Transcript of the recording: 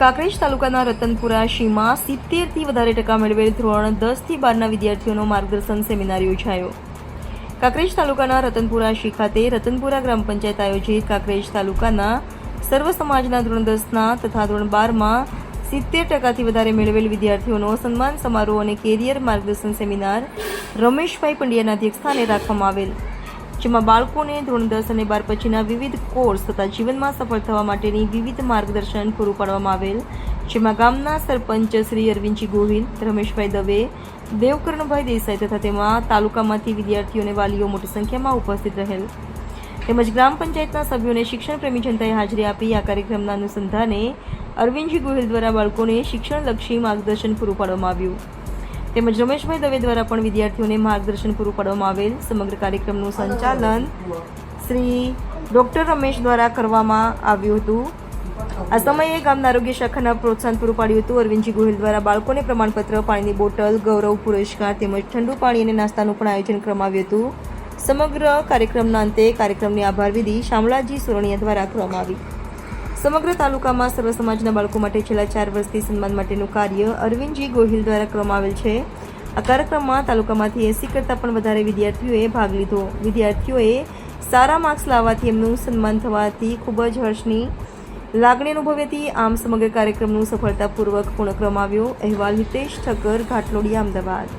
કાંકરેજ તાલુકાના રતનપુરા શીમાં સિત્તેરથી વધારે ટકા મેળવેલ ધોરણ દસથી બારના વિદ્યાર્થીઓનો માર્ગદર્શન સેમિનાર યોજાયો. કાંકરેજ તાલુકાના રતનપુરા શી ખાતે રતનપુરા ગ્રામ પંચાયત આયોજિત કાંકરેજ તાલુકાના સર્વ સમાજના ધોરણ દસના તથા ધોરણ બારમાં સિત્તેર ટકાથી વધારે મેળવેલ વિદ્યાર્થીઓનો સન્માન સમારોહ અને કેરિયર માર્ગદર્શન સેમિનાર રમેશભાઈ પંડ્યાના અધ્યક્ષસ્થાને રાખવામાં આવેલ. જેમાં બાળકોને ધોરણ દસ અને બાર પછીના વિવિધ કોર્સ તથા જીવનમાં સફળ થવા માટેની વિવિધ માર્ગદર્શન પૂરું પાડવામાં આવેલ, જેમાં ગામના સરપંચ શ્રી અરવિંદજી ગોહિલ, રમેશભાઈ દવે, દેવકર્ણભાઈ દેસાઈ તથા તેમાં તાલુકામાંથી વિદ્યાર્થીઓ અને વાલીઓ મોટી સંખ્યામાં ઉપસ્થિત રહેલ. તેમજ ગ્રામ પંચાયતના સભ્યોને શિક્ષણ પ્રેમી જનતાએ હાજરી આપી આ કાર્યક્રમના અનુસંધાને અરવિંદજી ગોહિલ દ્વારા બાળકોને શિક્ષણલક્ષી માર્ગદર્શન પૂરું પાડવામાં આવ્યું. તેમજ રમેશભાઈ દવે દ્વારા પણ વિદ્યાર્થીઓને માર્ગદર્શન પૂરું પાડવામાં આવેલ. સમગ્ર કાર્યક્રમનું સંચાલન શ્રી ડોક્ટર રમેશ દ્વારા કરવામાં આવ્યું હતું. આ સમયે ગામના આરોગ્ય શાખાના પ્રોત્સાહન પૂરું પાડ્યું હતું. અરવિંદજી ગોહિલ દ્વારા બાળકોને પ્રમાણપત્ર, પાણીની બોટલ, ગૌરવ પુરસ્કાર તેમજ ઠંડુ પાણી અને નાસ્તાનું પણ આયોજન કરવામાં આવ્યું હતું. સમગ્ર કાર્યક્રમના અંતે કાર્યક્રમની આભાર વિધિ શામળાજી સુરણિયા દ્વારા કરવામાં આવી. સમગ્ર તાલુકામાં સર્વ સમાજના બાળકો માટે છેલ્લા ચાર વર્ષથી સન્માન માટેનું કાર્ય અરવિંદજી ગોહિલ દ્વારા કરવામાં આવેલ છે. આ કાર્યક્રમમાં તાલુકામાંથી એસી કરતાં પણ વધારે વિદ્યાર્થીઓએ ભાગ લીધો. વિદ્યાર્થીઓએ સારા માર્ક્સ લાવવાથી એમનું સન્માન થવાથી ખૂબ જ હર્ષની લાગણી અનુભવી હતી. આમ સમગ્ર કાર્યક્રમનું સફળતાપૂર્વક પૂર્ણ આવ્યો. અહેવાલ હિતેશ ઠક્કર, ઘાટલોડિયા, અમદાવાદ.